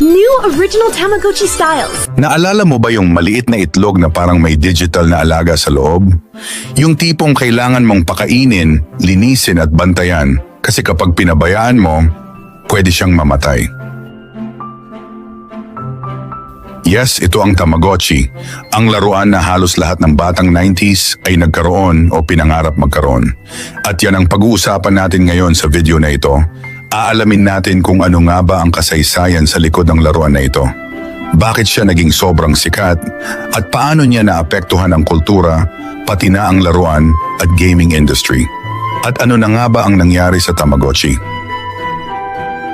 New original Tamagotchi styles. Naalala mo ba yung maliit na itlog na parang may digital na alaga sa loob? Yung tipong kailangan mong pakainin, linisin at bantayan kasi kapag pinabayaan mo, pwede siyang mamatay. Yes, ito ang Tamagotchi, ang laruan na halos lahat ng batang 90s ay nagkaroon o pinangarap magkaroon. At yan ang pag-uusapan natin ngayon sa video na ito. Aalamin natin kung ano nga ba ang kasaysayan sa likod ng laruan na ito. Bakit siya naging sobrang sikat at paano niya naapektuhan ang kultura, pati na ang laruan at gaming industry. At ano na nga ba ang nangyari sa Tamagotchi?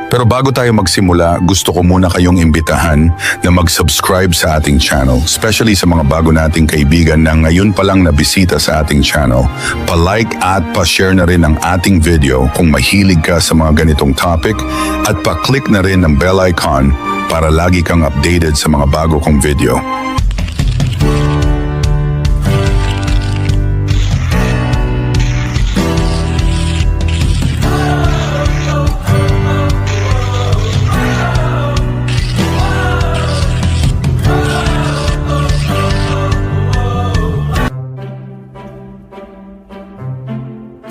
Pero bago tayo magsimula, gusto ko muna kayong imbitahan na mag-subscribe sa ating channel, especially sa mga bago nating kaibigan na ngayon pa lang nabisita sa ating channel. Pa-like at pa-share na rin ang ating video kung mahilig ka sa mga ganitong topic at pa-click na rin ng bell icon para lagi kang updated sa mga bago kong video.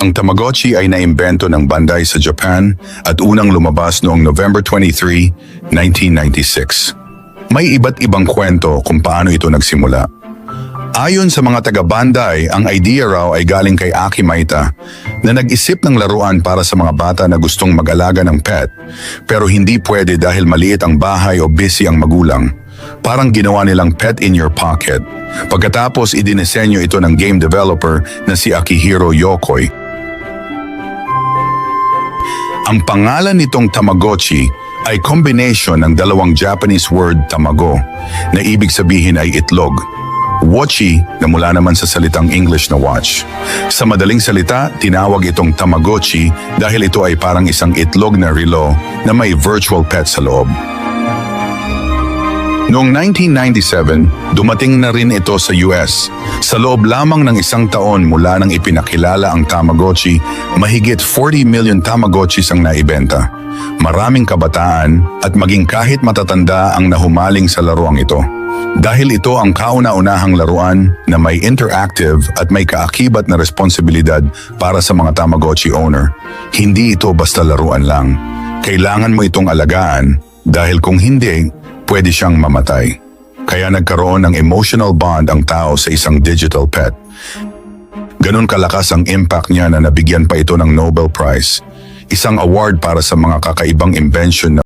Ang Tamagotchi ay naimbento ng Bandai sa Japan at unang lumabas noong November 23, 1996. May iba't ibang kwento kung paano ito nagsimula. Ayon sa mga taga-Bandai, ang idea raw ay galing kay Aki Maita na nag-isip ng laruan para sa mga bata na gustong mag-alaga ng pet pero hindi pwede dahil maliit ang bahay o busy ang magulang. Parang ginawa nilang pet in your pocket. Pagkatapos idinesenyo ito ng game developer na si Akihiro Yokoi ang pangalan nitong Tamagotchi ay combination ng dalawang Japanese word tamago na ibig sabihin ay itlog. Watchi na mula naman sa salitang English na watch. Sa madaling salita, tinawag itong Tamagotchi dahil ito ay parang isang itlog na relo na may virtual pet sa loob. Noong 1997, dumating na rin ito sa US. Sa loob lamang ng isang taon mula nang ipinakilala ang Tamagotchi, mahigit 40 million Tamagotchis ang naibenta. Maraming kabataan at maging kahit matatanda ang nahumaling sa laruang ito. Dahil ito ang kauna-unahang laruan na may interactive at may kaakibat na responsibilidad para sa mga Tamagotchi owner. Hindi ito basta laruan lang. Kailangan mo itong alagaan dahil kung hindi, pwede siyang mamatay. Kaya nagkaroon ng emotional bond ang tao sa isang digital pet. Ganon kalakas ang impact niya na nabigyan pa ito ng Nobel Prize, isang award para sa mga kakaibang invention na